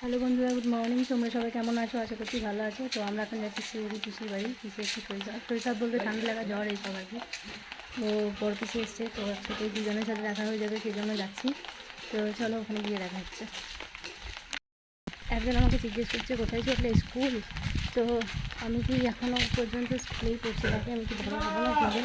Hello বন্ধুরা, good morning. তোমরা সবাই কেমন আছো? আশা করছি ভালো আছো। তো আমরা এখন যাচ্ছি শিউরি পিসির বাড়ি। পিসি একটু শরীর শরীর বলতে ঠান্ডা লাগা জ্বর এইসব আর কি। তো বড় পিসি এসছে, তো একসাথে দুজনের সাথে দেখা হয়ে যাবে সেই জন্য যাচ্ছি। তো চলো ওখানে গিয়ে দেখা হচ্ছে। একজন আমাকে জিজ্ঞেস করছে, কোথায় চললে স্কুল? তো আমি কি এখনও পর্যন্ত স্কুলেই পড়ছি? তাকে আমি কি ভালো হব না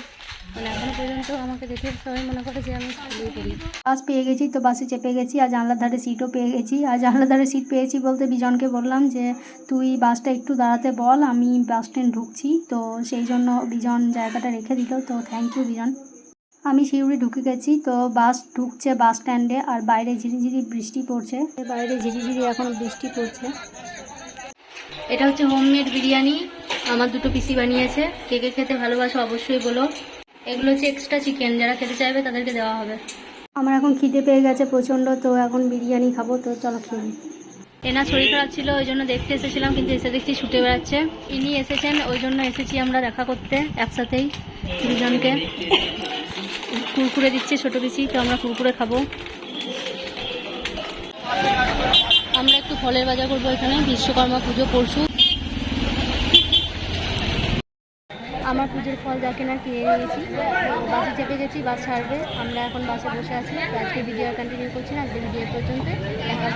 মানে এখনও পর্যন্ত আমাকে দেখে সবাই মনে করে যে আমি স্কুলেই পড়ি। বাস পেয়ে গেছি তো বাসে চেপে গেছি আর জানলার ধারে সিটও পেয়ে গেছি। আর জানলার ধারে সিট পেয়েছি বলতে বিজনকে বললাম যে তুই বাসটা একটু দাঁড়াতে বল আমি বাস স্ট্যান্ড ঢুকছি। তো সেই জন্য বিজন জায়গাটা রেখে দিল। তো থ্যাংক ইউ বিজন। আমি শিউরি ঢুকে গেছি তো বাস ঢুকছে বাস স্ট্যান্ডে আর বাইরে ঝিরিঝিরি বৃষ্টি পড়ছে। বাইরে ঝিরিঝিরি এখন বৃষ্টি পড়ছে। এটা হচ্ছে হোমমেড বিরিয়ানি। আমার দুটো পিসি বানিয়েছে। কে কে খেতে ভালোবাসো অবশ্যই বলো। এগুলো হচ্ছে এক্সট্রা চিকেন যারা খেতে চাইবে তাদেরকে দেওয়া হবে। আমার এখন খিদে পেয়ে গেছে প্রচণ্ড তো এখন বিরিয়ানি খাব তো চলো খেয়ে নিই। এনার শরীর খারাপ ছিল ওই জন্য দেখতে এসেছিলাম কিন্তু এসে দেখছি ছুটে বেড়াচ্ছে। ইনি এসেছেন ওই জন্য এসেছি আমরা দেখা করতে একসাথেই দুজনকে। কুরকুরে দিচ্ছে ছোটো পিসি তো আমরা কুরকুরে খাব। আমরা একটু ফলের বাজার করব এখানে বিশ্বকর্মা পুজো পরশু। আমার পুজোর ফল যা কেনার কিনে নিয়েছি। বাসে চেপে গেছি, বাস ছাড়বে। আমরা এখন বাসে বসে আছি। আজকে ভিডিও কন্টিনিউ করছি না, আজকে ভিডিও পর্যন্ত দেখা।